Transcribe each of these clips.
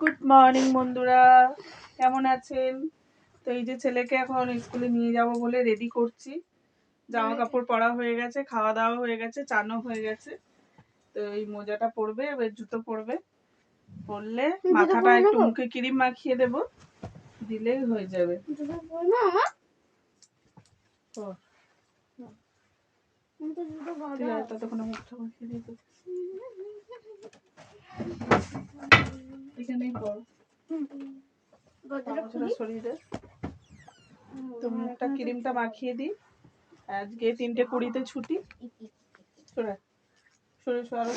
Good morning বন্ধুরা। কেমন আছেন? তো এই যে ছেলেকে এখন স্কুলে নিয়ে যাব বলে রেডি করছি। জামা কাপড় পরা হয়ে গেছে খাওয়া দাওয়া হয়ে গেছে চানো হয়ে গেছে। তো এই মোজাটা পরবে এবার জুতো পরবে। পরলে মাথাটা একটু মুখে ক্রিম মাখিয়ে দেব। দিলেই হয়ে যাবে। ততক্ষণে মুখটা মাখিয়ে দিতে সরিয়ে দে তো মুখটা ক্রিমটা মাখিয়ে দিই। আজকে তিনটে কুড়িতে ছুটি। সরে আরও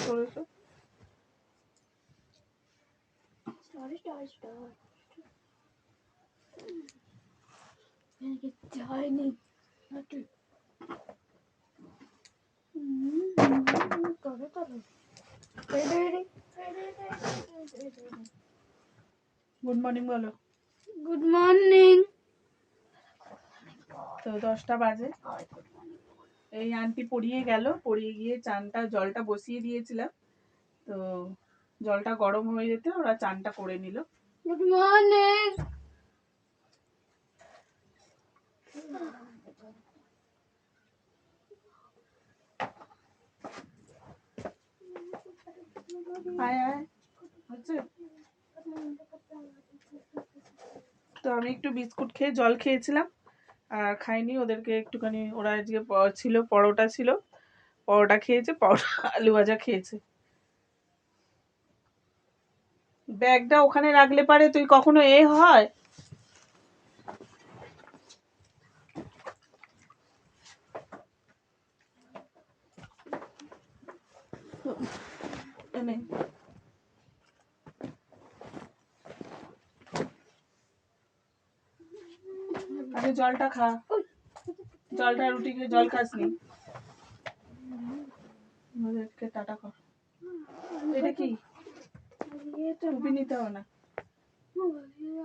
গুড মর্নিং বলো। গুড মর্নিং তো দশটা বাজে। এই আন্টি পড়িয়ে গেল পড়িয়ে গিয়ে চানটা জলটা বসিয়ে দিয়েছিলাম। তো জলটা গরম হয়ে যেতে ওরা চানটা করে নিল। গুড মর্নিং আয় আয় হচ্ছে? তো আমি একটু বিস্কুট খেয়ে জল খেয়েছিলাম, আর খাইনি, ওদেরকে একটুখানি, ওরা আজকে ছিল, পরোটা ছিল, পরোটা খেয়েছে, পরোটা, আলু ভাজা খেয়েছে ব্যাগটা ওখানে রাখলে পারে, তুই কখনো এ হয় এনে। আগে জলটা খা। জলটা রুটি খেয়ে জল খাসনি ওদেরকে টাটা কর। এটা কি? টুপি নিতে হবে না।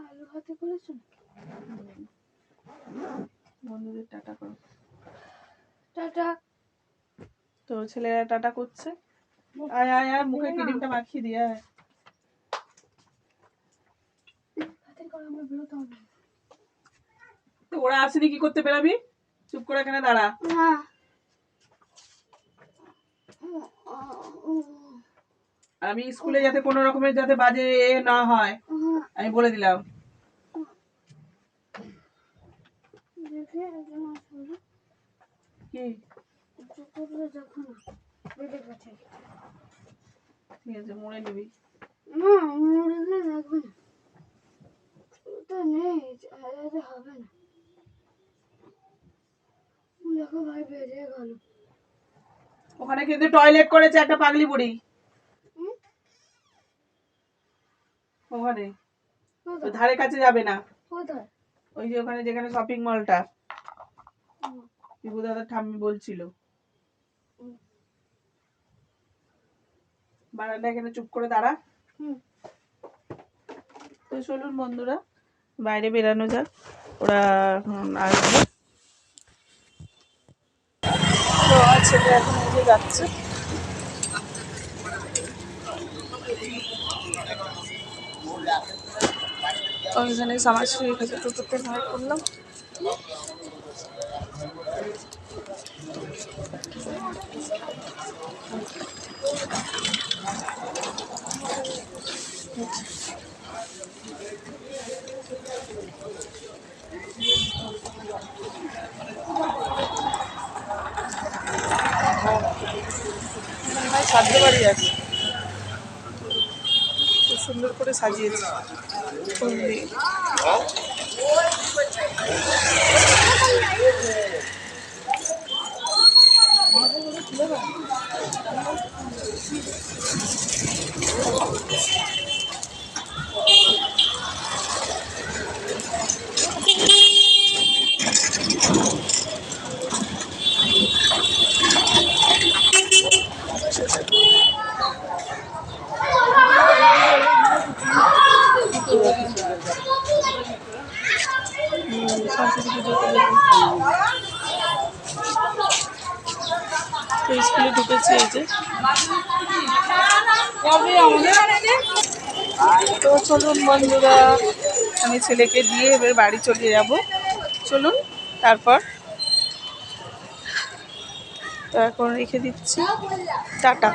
আলু হাতে করেছ বন্ধুদের টাটা কর। টাটা। তো ছেলেরা টাটা করছে। আয় আয় আয় মুখে ক্রিমটা মাখিয়ে দিয়ে আয়। হাতে করে আমার বেরোতে হবে। তো ওরা আসেনি কি করতে বেরাবি চুপ করে এখানে দাঁড়া। আমি স্কুলে যাতে কোনো রকমের যাতে বাজে না হয়, আমি বলে দিলাম। দেখে কি? ঠিক আছে মরে নিবি। না দেখবে না ওটা নেই হবে না। দেখো ভাই বেরিয়ে গেল। ওখানে কিন্তু টয়লেট করেছে একটা পাগলি বুড়ি। ওখানে। ধারে কাছে যাবে না। ওই যে ওখানে যেখানে শপিং মলটা বিভু দাদা ঠাম্মি বলছিল। বারান্দা এখানে চুপ করে দাঁড়া। তো চলুন বন্ধুরা বাইরে বেরানো যাক। ওরা আসবে। ছেলে এখন এই যাচ্ছে। তো এখানে সামাশ্রী কাছে টোটোতে ভাড়া করলাম। সাধ্য বাড়ি আছে। খুব সুন্দর করে সাজিয়েছে। ফুল দিয়ে তো স্কুলে ঢুকেছে এই যে। তো চলুন বন্ধুরা, আমি ছেলেকে দিয়ে এবার বাড়ি চলে যাব। চলুন, তারপর। তো এখন রেখে দিচ্ছি। টাটা।